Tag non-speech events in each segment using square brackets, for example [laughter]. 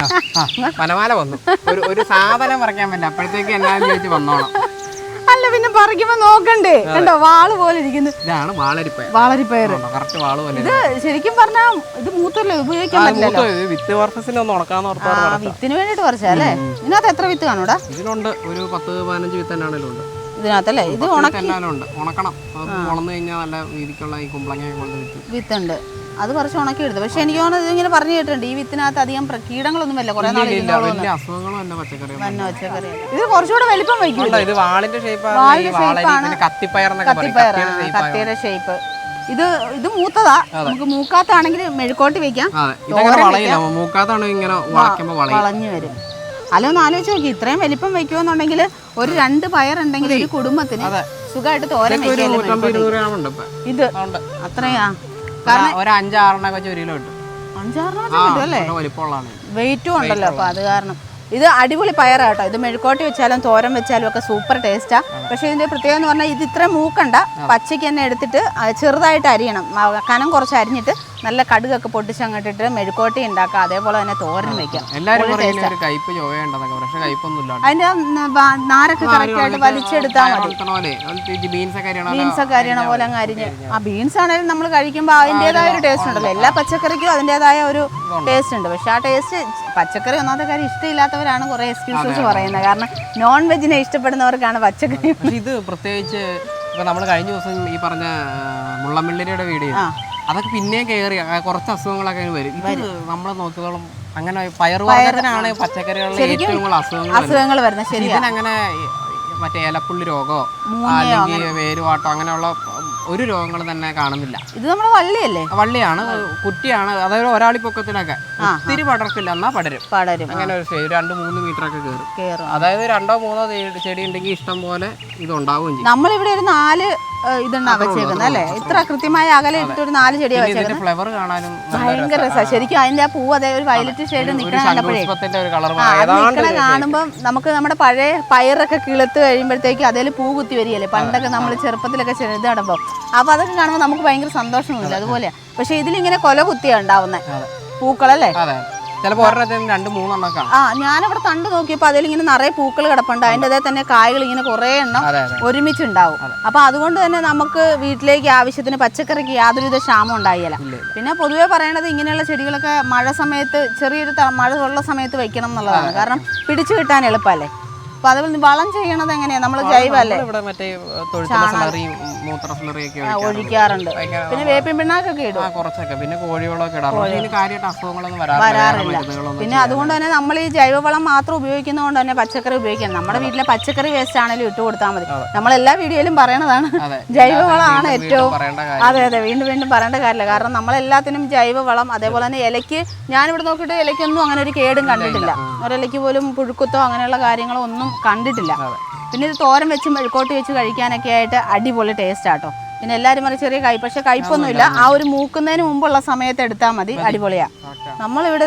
ആ, വനമാല വന്നു. ഒരു ഒരു സാധനം പറിക്കാൻ പറ്റില്ല. അപ്പോഴത്തേക്ക് എല്ലാവരും ചോദിച്ചു വന്നോളാം അല്ല പിന്നെ പറിക്കുമ്പോ നോക്കണ്ടേ? കണ്ടോ വാൾ പോലെ ഇരിക്കുന്നു. ഇതാണ് വാളരിപ്പയർ. വാളരിപ്പയർ. കറക്റ്റ് വാൾ പോലെ ഇത് ശരിക്കും പറഞ്ഞാ ഇത് മൂത്തല്ലേ ഉപയോഗിക്കാൻ പറ്റില്ല വിത്ത് ഒന്ന് ഉണക്കാന്ന് ആ ഓർത്താറ് വിത്തിന് വേണ്ടിട്ട് പറിച്ചാലേ ഇതിനകത്ത് എത്ര വിത്ത് കാണൂടാ ഇതിലുണ്ട് ഒരു പത്ത് പതിനഞ്ച് വിത്ത് എന്നാണേലും ഉണ്ട്. ഇതിനകത്തല്ലേ? ഇത് ഉണക്കണം. കഴിഞ്ഞാൽ നല്ല രീതിക്കുള്ള ഈ കുമ്പളങ്ങ വിത്തുണ്ട്. അത് കുറച്ച് ഉണക്കി എടുത്തു പക്ഷെ എനിക്ക് തോന്നുന്നത് ഇങ്ങനെ പറഞ്ഞു കേട്ടിട്ടുണ്ട്. ഈ വിത്തിനകത്ത് അധികം കീടങ്ങളൊന്നും വല്ല കുറെ പച്ചക്കറി ഇത് കുറച്ചുകൂടെ വലിപ്പം വയ്ക്കും. കത്തിയുടെ ഷേപ്പ് ഇത് ഇത് മൂത്തതാ. നമുക്ക് മൂക്കാത്താണെങ്കിൽ മെഴുക്കോട്ട് വെക്കാം വളയില്ല. മൂക്കാത്താണ് ഇങ്ങനെ വളയ്ക്കുമ്പോ വളയും. വളഞ്ഞു വരും. അല്ല ഒന്ന് ആലോചിച്ച് നോക്കി. ഇത്രയും വലിപ്പം വെക്കുമെന്നുണ്ടെങ്കിൽ ഒരു രണ്ട് പയറുണ്ടെങ്കിൽ ഒരു കുടുംബത്തിന്. സുഖമായിട്ട് തോരൻ ഇത് അത്രയാ? കാരണം ഒരു അഞ്ചാറെണ്ണ വലിപ്പമുള്ളതാണ്. വെയിറ്റും ഉണ്ടല്ലോ അപ്പൊ അത് കാരണം. ഇത് അടിപൊളി പയറാ കേട്ടോ ഇത് മെഴുക്കോട്ടി വെച്ചാലും തോരൻ വെച്ചാലും ഒക്കെ സൂപ്പർ ടേസ്റ്റാ പക്ഷേ ഇതിന്റെ പ്രത്യേകത എന്ന് പറഞ്ഞാൽ ഇത് ഇത്ര മൂക്കണ്ട. പച്ചയ്ക്ക് തന്നെ എടുത്തിട്ട് ചെറുതായിട്ട് അരിയണം. കനം കുറച്ച് അരിഞ്ഞിട്ട് നല്ല കടുകൊക്കെ പൊട്ടിച്ച് അങ്ങോട്ടിട്ട് മെഴുക്കോട്ടി ഉണ്ടാക്കാം. അതേപോലെ തന്നെ തോരൻ വെക്കാം. അതിന്റെ നാരൊക്കെ കറക്റ്റ് ആയിട്ട് വലിച്ചെടുത്താൽ മതി. ബീൻസൊക്കെ അരിയണ പോലെ അങ്ങ് അരിഞ്ഞ്. ആ ബീൻസ് ആണെങ്കിലും നമ്മൾ കഴിക്കുമ്പോൾ അതിന്റെതായ ഒരു ടേസ്റ്റ് ഉണ്ടല്ലോ. എല്ലാ പച്ചക്കറിക്കും അതിന്റെതായ ഒരു ടേസ്റ്റ് ഉണ്ട്. പക്ഷെ ആ ടേസ്റ്റ് പച്ചക്കറി ഒന്നാമത്തെ കാര്യം ഇഷ്ടമില്ലാത്തവരാണ് കുറെ എക്സ്ക്യൂസസ് പറയുന്നത്. കാരണം നോൺ വെജിനെ ഇഷ്ടപ്പെടുന്നവർക്കാണ് പച്ചക്കറി ഇത് പ്രത്യേകിച്ച് ഇപ്പൊ നമ്മൾ കഴിഞ്ഞ ദിവസം ഈ പറഞ്ഞ ആ, മുള്ളംവെള്ളിരിയുടെ വീഡിയോ. അതൊക്കെ പിന്നെയും കയറി കുറച്ച് അസുഖങ്ങളൊക്കെ വരും. ഇത് നമ്മൾ നോക്കിയതോളം അങ്ങനെ പയറുവർഗത്തിനാണ് പച്ചക്കറികളിലെ ഏറ്റവും കൂടുതൽ അസുഖങ്ങൾ വരുന്നത്. അങ്ങനെ ഇതിനങ്ങനെ മറ്റേ ഏലപ്പുള്ളി രോഗമോ അല്ലെങ്കിൽ വേരുവാട്ടോ അങ്ങനെയുള്ള ഒരു രോഗങ്ങൾ തന്നെ കാണുന്നില്ല. ഇത് നമ്മുടെ വള്ളിയല്ലേ? വള്ളിയാണ് കുറ്റിയാണ് അതായത് ഒരാളി പൊക്കത്തിനൊക്കെ. ഒത്തിരി പടർക്കില്ല എന്നാ പടരും. പടരും. അങ്ങനെ ഒരു സ്റ്റേജ് രണ്ട് മൂന്ന് മീറ്റർ ഒക്കെ കയറും അതായത് രണ്ടോ മൂന്നോ ചെടി ഉണ്ടെങ്കിൽ ഇഷ്ടം പോലെ ഇത് ഉണ്ടാവുകയും ചെയ്യും. നമ്മളിവിടെ ഒരു നാല് ഇതുണ്ടാ വെച്ചേക്കുന്നത് അല്ലേ? ഇത്ര കൃത്യമായ അകലെ ഇട്ടിട്ട് ഒരു നാല് ചെടിയാ പിന്നെ ഇതിന്റെ വെച്ചേക്കുന്നത് ഫ്ലവർ കാണാനും ഭയങ്കര രസമാണ് ശരിക്കും അതിന്റെ ആ പൂവ് അതേ ഒരു വയലറ്റ് ഷെയ്ഡ് നിൽക്കണ കണ്ടപ്പോഴേ. അത് ഏതാണ്ട് നമുക്ക് നമ്മുടെ പഴയ പയറൊക്കെ കിളുത്ത് കഴിയുമ്പോഴത്തേക്ക് അതിൽ പൂ കുത്തി വരികയല്ലേ? പണ്ടൊക്കെ നമ്മൾ ചെറുപ്പത്തിലൊക്കെ ചെറുത് നടുമ്പോൾ അപ്പോൾ അതൊക്കെ കാണുമ്പോൾ നമുക്ക് ഭയങ്കര സന്തോഷമില്ല അതുപോലെയാ. പക്ഷെ ഇതിലിങ്ങനെ കൊല കുത്തിയാണ് ഉണ്ടാവുന്നത് പൂക്കളല്ലേ? ചിലപ്പോൾ ഒരെണ്ണത്തിന് രണ്ട് മൂന്നെണ്ണം കാണും. ആ ഞാനവിടെ തണ്ട് നോക്കിയപ്പോൾ അതിലിങ്ങനെ നിറയെ പൂക്കൾ കിടപ്പുണ്ട്. അതിന്റെ അതേ. തന്നെ കായകൾ ഇങ്ങനെ കുറേ എണ്ണം ഒരുമിച്ചുണ്ടാവും. അപ്പോൾ അതുകൊണ്ട് തന്നെ നമുക്ക് വീട്ടിലേക്ക് ആവശ്യത്തിന് പച്ചക്കറിക്ക് യാതൊരുവിധ ക്ഷാമം ഉണ്ടായില്ല. പിന്നെ പൊതുവെ പറയണത് ഇങ്ങനെയുള്ള ചെടികളൊക്കെ മഴ സമയത്ത് ചെറിയൊരു മഴ ഉള്ള സമയത്ത് വെക്കണം എന്നുള്ളതാണ്. കാരണം പിടിച്ചു കിട്ടാൻ എളുപ്പമല്ലേ? അപ്പൊ അത് വളം ചെയ്യണത് എങ്ങനെയാ? നമ്മൾ ജൈവല്ലേ ഇവിടെ മറ്റേ ഒഴിക്കാറുണ്ട്. പിന്നെ വേപ്പിൻ പിണ്ണാക്കൊക്കെ ഇടും കുറച്ചൊക്കെ. പിന്നെ കോഴിവളമൊക്കെ അസുഖങ്ങളൊന്നും വരാറില്ല. പിന്നെ അതുകൊണ്ട് തന്നെ നമ്മൾ ഈ ജൈവവളം മാത്രം ഉപയോഗിക്കുന്നതുകൊണ്ട് തന്നെ പച്ചക്കറി ഉപയോഗിക്കാം. നമ്മുടെ വീട്ടിലെ പച്ചക്കറി വേസ്റ്റ് ആണെങ്കിലും ഇട്ട് കൊടുത്താൽ മതി. നമ്മൾ എല്ലാ വീഡിയോയിലും പറയണതാണ്. [laughs] ജൈവവളമാണ് ഏറ്റവും അതെ അതെ. വീണ്ടും വീണ്ടും പറയേണ്ട കാര്യമില്ല. കാരണം നമ്മളെല്ലാത്തിനും ജൈവവളം അതേപോലെ തന്നെ ഇലയ്ക്ക് ഞാനിവിടെ നോക്കിയിട്ട് ഇലയ്ക്കൊന്നും അങ്ങനെ ഒരു കേടും കണ്ടിട്ടില്ല. ഒരിലയ്ക്ക് പോലും പുഴുക്കുത്തോ അങ്ങനെയുള്ള കാര്യങ്ങളോ ഒന്നും കണ്ടിട്ടില്ല. പിന്നെ ഇത് തോരൻ വെച്ച് മെഴുക്കോട്ട് വെച്ച് കഴിക്കാനൊക്കെ ആയിട്ട് അടിപൊളി ടേസ്റ്റ് ആട്ടോ പിന്നെ എല്ലാവരും പറയും ചെറിയ കൈ. പക്ഷെ കയ്പൊന്നുമില്ല. ആ ഒരു മൂക്കുന്നതിന് മുമ്പുള്ള സമയത്ത് എടുത്താൽ മതി. അടിപൊളിയാ. നമ്മളിവിടെ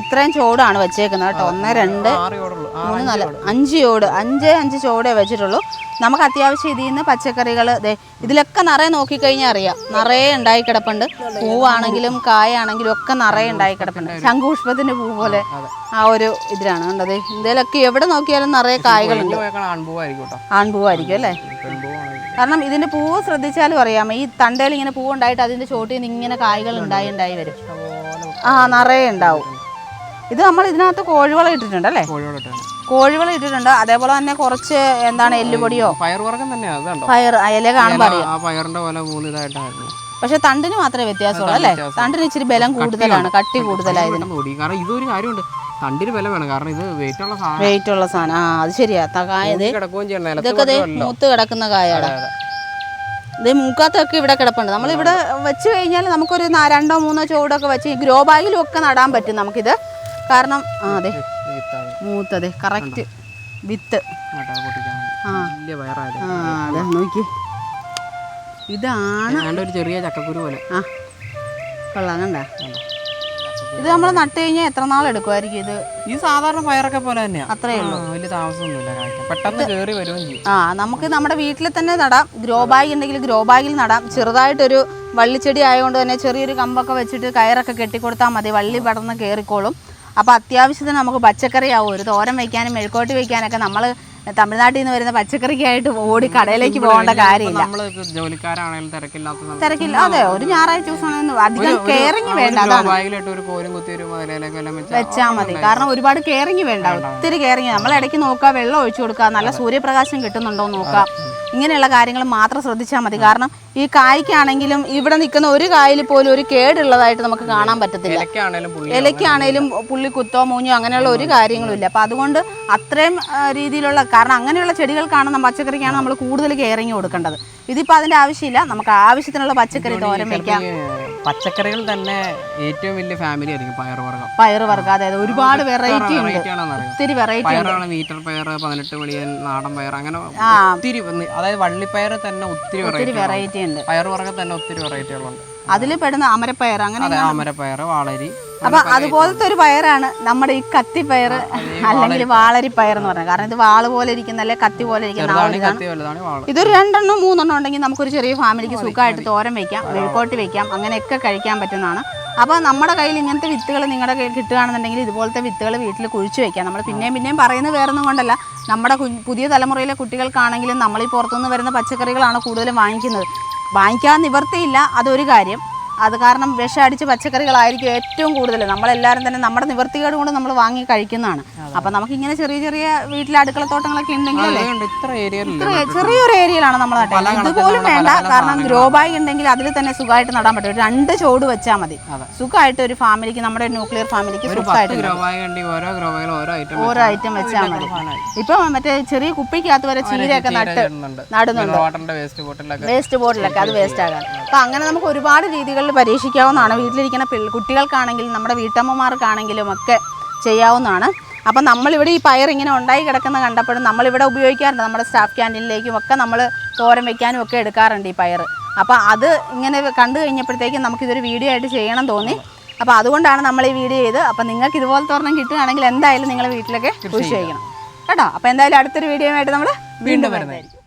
ഇത്രയും ചോടാണ് വെച്ചേക്കുന്നത് കേട്ടോ. ഒന്ന് രണ്ട് മൂന്ന് നാല് അഞ്ച് ചോട്. അഞ്ച് അഞ്ച് ചോടേ വെച്ചിട്ടുള്ളൂ. നമുക്ക് അത്യാവശ്യം ഇതിൽ നിന്ന് പച്ചക്കറികൾ ദേ ഇതിലൊക്കെ നിറയെ നോക്കിക്കഴിഞ്ഞാൽ അറിയാം. നിറയെ ഉണ്ടായി കിടപ്പുണ്ട്. പൂവാണെങ്കിലും കായാണെങ്കിലും ഒക്കെ നിറയെ ഉണ്ടായി കിടപ്പുണ്ട്. ശംഖുപുഷ്പത്തിന്റെ പൂ പോലെ ആ ഒരു ഇതിലാണ് കണ്ടത് ഇതിലൊക്കെ എവിടെ നോക്കിയാലും നിറയെ കായകളുണ്ട്. ആൺപൂവായിരിക്കും അല്ലേ? കാരണം ഇതിന്റെ പൂവ് ശ്രദ്ധിച്ചാലും അറിയാമോ ഈ തണ്ടയിൽ ഇങ്ങനെ പൂവ് ഉണ്ടായിട്ട് അതിന്റെ ചോട്ടിൽ നിന്ന് ഇങ്ങനെ കായ്കൾ ഉണ്ടായി ഉണ്ടായി വരും. ആ നിറയെ ഉണ്ടാവും. ഇത് നമ്മൾ ഇതിനകത്ത് കോഴിവളം ഇട്ടിട്ടുണ്ട് അല്ലേ? കോഴിവളം ഇട്ടിട്ടുണ്ട്. അതേപോലെ തന്നെ കുറച്ച് എന്താണ് എല്ലുപൊടിയോ? തന്നെയാണ് അതുണ്ടോ പയർ ഇല കാണുമ്പോൾ പക്ഷെ തണ്ടിന് മാത്രമേ വ്യത്യാസമുള്ളൂ അല്ലേ? തണ്ടിന് ഇച്ചിരി ബലം കൂടുതലാണ് കട്ടി കൂടുതലായി ഇതിന് ഓടി കാരണം ഇതൊരു കാര്യമുണ്ട്. തണ്ടിന് വില വേണം. കാരണം ഇത് വെയിറ്റ് ഉള്ള സാധനം. വെയിറ്റ് ഉള്ള സാധനം. ആ അത് ശരിയാ. തകായത് ഇതൊക്കെ. മൂത്ത് കിടക്കുന്ന കായാണ്. ഇത് മൂക്കാത്തൊക്കെ ഇവിടെ കിടപ്പുണ്ട്. നമ്മളിവിടെ വെച്ച് കഴിഞ്ഞാൽ നമുക്കൊരു രണ്ടോ മൂന്നോ ചുവടൊക്കെ വെച്ച് ഗ്രോ ബാഗിലും ഒക്കെ നടാൻ പറ്റും നമുക്കിത്. കാരണം ആ അതെ മൂത്തതെ കറക്റ്റ് വിത്ത്. അത് ആ. നോക്കി. ഇതാണ് ഒരു ചെറിയ ചക്കക്കുരു പോലെ. ആ. കൊള്ളാം കണ്ട? ഇത് നമ്മൾ നട്ട് കഴിഞ്ഞാൽ എത്ര നാൾ എടുക്കുമായിരിക്കും ഇത്? ഈ സാധാരണ പയറൊക്കെ പോലെ തന്നെയാ. അത്രേ ഉള്ളൂ. വലിയ താമസമൊന്നുമില്ല പെട്ടെന്ന് കയറി വരുകയും ചെയ്യും. ആ നമുക്ക് നമ്മുടെ വീട്ടിൽ തന്നെ നടാം. ഗ്രോ ബാഗ് ഉണ്ടെങ്കിൽ ഗ്രോ ബാഗിൽ നടാം. ചെറുതായിട്ടൊരു വള്ളിച്ചെടി ആയതുകൊണ്ട് തന്നെ ചെറിയൊരു കമ്പൊക്കെ വെച്ചിട്ട് കയറൊക്കെ കെട്ടിക്കൊടുത്താൽ മതി. വള്ളി പടർന്ന് കയറിക്കോളും അപ്പോൾ അത്യാവശ്യത്തിന് നമുക്ക് പച്ചക്കറി ആവും. ഒരു തോരം വയ്ക്കാനും മെഴുക്കോട്ടി വയ്ക്കാനൊക്കെ നമ്മൾ തമിഴ്നാട്ടിൽ നിന്ന് വരുന്ന പച്ചക്കറിക്കായിട്ട് ഓടി കടയിലേക്ക് പോകേണ്ട കാര്യമില്ല. ജോലിക്കാരാണെങ്കിലും തിരക്കില്ലാത്ത തിരക്കില്ല അതെ ഒരു ഞായറാഴ്ച ദിവസമാണെന്ന് അധികം കെയറിങ് വേണ്ട വെച്ചാൽ മതി. കാരണം ഒരുപാട് കെയറിങ് വേണ്ട ഒത്തിരി കെയറിങ് നമ്മൾ ഇടയ്ക്ക് നോക്കുക വെള്ളം ഒഴിച്ചു കൊടുക്കുക നല്ല സൂര്യപ്രകാശം കിട്ടുന്നുണ്ടോ നോക്കുക ഇങ്ങനെയുള്ള കാര്യങ്ങൾ മാത്രം ശ്രദ്ധിച്ചാൽ മതി. കാരണം ഈ കായ്ക്കാണെങ്കിലും ഇവിടെ നിൽക്കുന്ന ഒരു കായിൽ പോലും ഒരു കേടുള്ളതായിട്ട് നമുക്ക് കാണാൻ പറ്റത്തില്ല. ഇലക്കാണേലും പുള്ളിക്കുത്തോ ഇലയ്ക്കാണേലും പുള്ളി കുത്തോ മൂഞ്ഞോ അങ്ങനെയുള്ള ഒരു കാര്യങ്ങളും ഇല്ല അപ്പം അതുകൊണ്ട് അത്രയും രീതിയിലുള്ള കാരണം അങ്ങനെയുള്ള ചെടികൾക്കാണ് നമ്മൾ പച്ചക്കറിക്കാണ് നമ്മൾ കൂടുതൽ കെയറിങ് കൊടുക്കേണ്ടത്. ഇതിപ്പോൾ അതിന്റെ ആവശ്യമില്ല. നമുക്ക് ആവശ്യത്തിനുള്ള പച്ചക്കറി തോരൻ വയ്ക്കാം പച്ചക്കറികൾ തന്നെ ഏറ്റവും വലിയ ഫാമിലി ആയിരിക്കും പയറുവർഗം. പയറുവർഗം അതായത് ഒരുപാട് വെറൈറ്റി ഉണ്ട്. ഒത്തിരി വെറൈറ്റി പയറാണ് മീറ്റർ പയർ പതിനെട്ട് മണിയൻ നാടൻ പയർ അങ്ങനെ ഒത്തിരി അതായത് വള്ളിപ്പയർ തന്നെ ഒത്തിരി ഒത്തിരി വെറൈറ്റി ഉണ്ട്. പയറുവർഗം തന്നെ ഒത്തിരി വെറൈറ്റികളുണ്ട് അതിൽ പെടുന്ന അമരപ്പയർ അങ്ങനെ അമരപ്പയർ വാളരി അപ്പൊ അതുപോലത്തെ ഒരു പയറാണ് നമ്മുടെ ഈ കത്തി പയർ [laughs] അല്ലെങ്കിൽ വാളരി പയർ എന്ന് പറയുന്നത് കാരണം ഇത് വാൾ പോലെ ഇരിക്കുന്ന അല്ലെ കത്തി പോലെ ഇരിക്കുന്ന ഇതൊരു രണ്ടെണ്ണം മൂന്നെണ്ണം ഉണ്ടെങ്കിൽ നമുക്കൊരു ചെറിയ ഫാമിലിക്ക് സുഖമായിട്ട് തോരൻ വെക്കാം മെഴുക്കോട്ട് വെക്കാം അങ്ങനെയൊക്കെ കഴിക്കാൻ പറ്റുന്നതാണ്. അപ്പോൾ നമ്മുടെ കയ്യിൽ ഇങ്ങനത്തെ വിത്തുകൾ നിങ്ങളുടെ കയ്യിൽ കിട്ടുകയാണെന്നുണ്ടെങ്കിൽ ഇതുപോലത്തെ വിത്തുകൾ വീട്ടിൽ കുഴിച്ചു വെക്കാം. നമ്മൾ പിന്നെയും പിന്നെയും പറയുന്നത് വേറൊന്നും കൊണ്ടല്ല. നമ്മുടെ പുതിയ തലമുറയിലെ കുട്ടികൾക്കാണെങ്കിലും നമ്മൾ ഈ പുറത്തുനിന്ന് വരുന്ന പച്ചക്കറികളാണ് കൂടുതലും വാങ്ങിക്കുന്നത്. വാങ്ങിക്കാൻ നിവർത്തിയില്ല അതൊരു കാര്യം. അത് കാരണം വിഷം അടിച്ച് പച്ചക്കറികളായിരിക്കും ഏറ്റവും കൂടുതൽ നമ്മളെല്ലാവരും തന്നെ നമ്മുടെ നിവർത്തികേട് കൊണ്ട് നമ്മൾ വാങ്ങി കഴിക്കുന്നതാണ്. അപ്പൊ നമുക്ക് ഇങ്ങനെ ചെറിയ ചെറിയ വീട്ടിലെ അടുക്കള തോട്ടങ്ങളൊക്കെ ഉണ്ടെങ്കിൽ ചെറിയൊരു ഏരിയയിലാണ് നമ്മൾ ഇതുപോലും വേണ്ട. കാരണം ഗ്രോ ബാഗ് ഉണ്ടെങ്കിൽ അതിൽ തന്നെ സുഖമായിട്ട് നടാൻ പറ്റും. ഒരു രണ്ട് ചോട് വെച്ചാൽ മതി. സുഖമായിട്ട് ഒരു ഫാമിലിക്ക് നമ്മുടെ ന്യൂക്ലിയർ ഫാമിലിക്ക് സുഖമായിട്ട് ഓരോ ഐറ്റം വെച്ചാൽ മതി. ഇപ്പൊ മറ്റേ ചെറിയ കുപ്പിക്കകത്ത് വരെ ചീരയൊക്കെ നട്ട് നടുന്നുണ്ട്. വേസ്റ്റ് ബോട്ടിലൊക്കെ വേസ്റ്റ് ബോട്ടിലൊക്കെ അത് വേസ്റ്റ് ആകാൻ അപ്പൊ അങ്ങനെ നമുക്ക് ഒരുപാട് രീതികളിൽ പരീക്ഷിക്കാവുന്നതാണ്. വീട്ടിലിരിക്കുന്ന കുട്ടികൾക്കാണെങ്കിലും നമ്മുടെ വീട്ടമ്മമാർക്കാണെങ്കിലും ഒക്കെ ചെയ്യാവുന്നതാണ്. അപ്പം നമ്മളിവിടെ ഈ പയർ ഇങ്ങനെ ഉണ്ടായി കിടക്കുന്ന കണ്ടപ്പോഴും നമ്മളിവിടെ ഉപയോഗിക്കാറുണ്ട്. നമ്മുടെ സ്റ്റാഫ് ക്യാന്റീനിലേക്കും ഒക്കെ നമ്മൾ തോരൻ വെക്കാനും ഒക്കെ എടുക്കാറുണ്ട് ഈ പയർ അപ്പോൾ അത് ഇങ്ങനെ കണ്ടു കഴിഞ്ഞപ്പോഴത്തേക്കും നമുക്കിതൊരു വീഡിയോ ആയിട്ട് ചെയ്യണം തോന്നി. അപ്പോൾ അതുകൊണ്ടാണ് നമ്മൾ ഈ വീഡിയോ ചെയ്ത് അപ്പം നിങ്ങൾക്ക് ഇതുപോലത്തെ ഒരെണ്ണം കിട്ടുകയാണെങ്കിൽ എന്തായാലും നിങ്ങൾ വീട്ടിലൊക്കെ കൃഷി ചെയ്യണം കേട്ടോ? അപ്പോൾ എന്തായാലും അടുത്തൊരു വീഡിയോ ആയിട്ട് നമ്മൾ വീണ്ടും വരുന്നതായിരിക്കും.